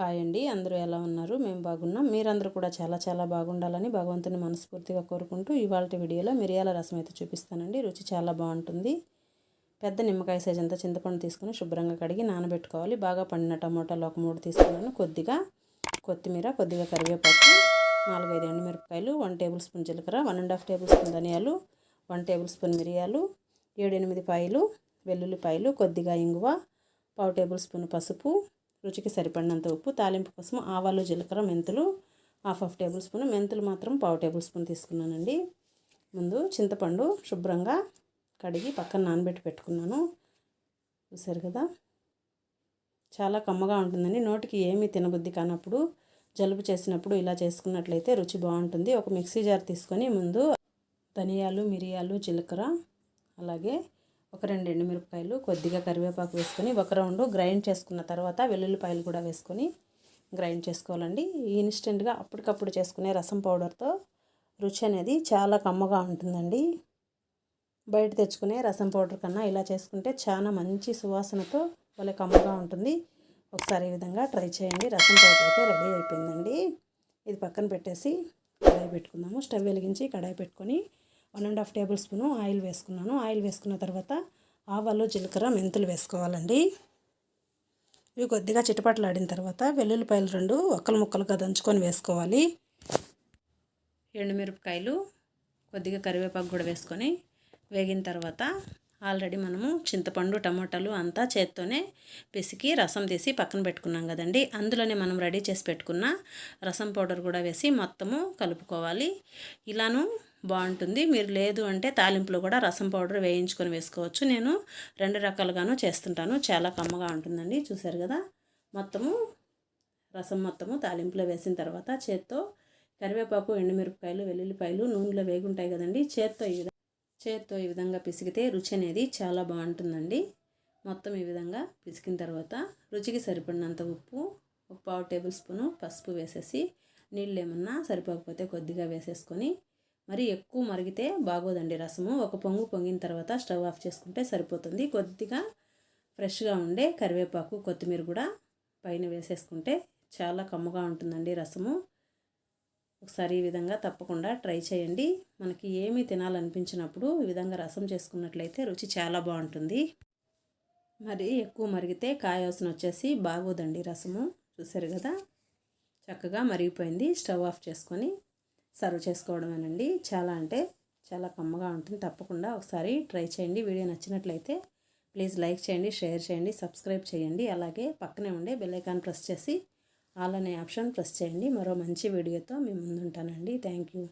Hi అండి అందరూ ఎలా ఉన్నారు? మేము బాగున్నాం. మీరందరూ కూడా చాలా చాలా బాగుండాలని భగవంతుని మనస్ఫూర్తిగా కోరుకుంటూ ఇవాళ వీడియోలో మిరియాల రసం అయితే చూపిస్తానండి. రుచి చాలా బాగుంటుంది. పెద్ద నిమ్మకాయ సైజ్ అంతా చింతపండు తీసుకుని శుభ్రంగా కడిగి నానబెట్టుకోవాలి. బాగా పండిన టమోటాలు ఒక మూడు తీసుకున్నాను. కొద్దిగా కొత్తిమీర కొద్దిగా కరివేపాకు నాలుగైదు ఎండుమిరపకాయలు వన్ టేబుల్ స్పూన్ జీలకర్ర one and half tablespoon ధనియాలు వన్ టేబుల్ స్పూన్ మిరియాలు ఏడు ఎనిమిది పాయలు వెల్లుల్లిపాయలు కొద్దిగా ఇంగువ పావు టేబుల్ స్పూన్ పసుపు రుచికి సరిపడినంత ఉప్పు తాలింపు కోసం ఆవాలు జీలకర్ర మెంతులు హాఫ్ హాఫ్ టేబుల్ స్పూన్. మెంతులు మాత్రం పావు టేబుల్ స్పూన్ తీసుకున్నానండి. ముందు చింతపండు శుభ్రంగా కడిగి పక్కన నానబెట్టి పెట్టుకున్నాను. చూసారు కదా? చాలా కమ్మగా ఉంటుందండి. నోటికి ఏమీ తినబుద్ధి కానప్పుడు జలుబు చేసినప్పుడు ఇలా చేసుకున్నట్లయితే రుచి బాగుంటుంది. ఒక మిక్సీ జార్ తీసుకొని ముందు ధనియాలు మిరియాలు జీలకర్ర అలాగే ఒక రెండు ఎండుమిరపకాయలు కొద్దిగా కరివేపాకు వేసుకొని ఒక రౌండ్ గ్రైండ్ చేసుకున్న తర్వాత వెల్లుల్లిపాయలు కూడా వేసుకొని గ్రైండ్ చేసుకోవాలండి. ఇన్స్టెంట్గా అప్పటికప్పుడు చేసుకునే రసం పౌడర్తో రుచి అనేది చాలా కమ్మగా ఉంటుందండి. బయట తెచ్చుకునే రసం పౌడర్ కన్నా ఇలా చేసుకుంటే చాలా మంచి సువాసనతో భలే కమ్మగా ఉంటుంది. ఒకసారి ఈ విధంగా ట్రై చేయండి. రసం పౌడర్ అయితే రెడీ అయిపోయిందండి. ఇది పక్కన పెట్టేసి కడాయి పెట్టుకుందాము. స్టవ్ వెలిగించి కడాయి పెట్టుకొని one and half tablespoon oil వేసుకున్నాను. ఆయిల్ వేసుకున్న తర్వాత ఆవాలు జీలకర్ర మెంతులు వేసుకోవాలండి. ఇవి కొద్దిగా చిటపటలాడిన తర్వాత వెల్లుల్లిపాయలు రెండు ఒక్కలు ముక్కలుగా దంచుకొని వేసుకోవాలి. ఎండుమిరపకాయలు కొద్దిగా కరివేపాకు కూడా వేసుకొని వేగిన తర్వాత ఆల్రెడీ మనము చింతపండు టమోటాలు అంతా చేత్తోనే పిసికి రసం తీసి పక్కన పెట్టుకున్నాం కదండి. అందులోనే మనం రెడీ చేసి పెట్టుకున్న రసం పౌడర్ కూడా వేసి మొత్తము కలుపుకోవాలి. ఇలాను బాగుంటుంది. మీరు లేదు అంటే తాలింపులో కూడా రసం పౌడర్ వేయించుకొని వేసుకోవచ్చు. నేను రెండు రకాలుగాను చేస్తుంటాను. చాలా కమ్మగా ఉంటుందండి. చూసారు కదా? మొత్తము రసం మొత్తము తాలింపులో వేసిన తర్వాత చేత్తో కరివేపాకు ఎండుమిరపకాయలు వెల్లుల్లిపాయలు నూనెలో వేగుంటాయి కదండి. చేత్తో ఈ చేత్తో ఈ విధంగా పిసికితే రుచి అనేది చాలా బాగుంటుందండి. మొత్తం ఈ విధంగా పిసికిన తర్వాత రుచికి సరిపడినంత ఉప్పు ఒక పావు టేబుల్ స్పూను పసుపు వేసేసి నీళ్ళు ఏమన్నా సరిపోకపోతే కొద్దిగా వేసేసుకొని మరి ఎక్కువ మరిగితే బాగోదండి రసము. ఒక పొంగు పొంగిన తర్వాత స్టవ్ ఆఫ్ చేసుకుంటే సరిపోతుంది. కొద్దిగా ఫ్రెష్గా ఉండే కరివేపాకు కొత్తిమీర కూడా పైన వేసేసుకుంటే చాలా కమ్మగా ఉంటుందండి రసము. ఒకసారి ఈ విధంగా తప్పకుండా ట్రై చేయండి. మనకి ఏమీ తినాలనిపించినప్పుడు ఈ విధంగా రసం చేసుకున్నట్లయితే రుచి చాలా బాగుంటుంది. మరి ఎక్కువ మరిగితే కాయవసన వచ్చేసి బాగోదండి రసము. చూసారు కదా? చక్కగా మరిగిపోయింది. స్టవ్ ఆఫ్ చేసుకొని సర్వ్ చేసుకోవడమేనండి. చాలా అంటే చాలా కమ్మగా ఉంటుంది. తప్పకుండా ఒకసారి ట్రై చేయండి. వీడియో నచ్చినట్లయితే ప్లీజ్ లైక్ చేయండి షేర్ చేయండి సబ్స్క్రైబ్ చేయండి. అలాగే పక్కనే ఉండే బెల్ ఐకాన్ ప్రెస్ చేసి ఆల్ అనే ఆప్షన్ ప్రెస్ చేయండి. మరో మంచి వీడియోతో మీ ముందుంటానండి. Thank you.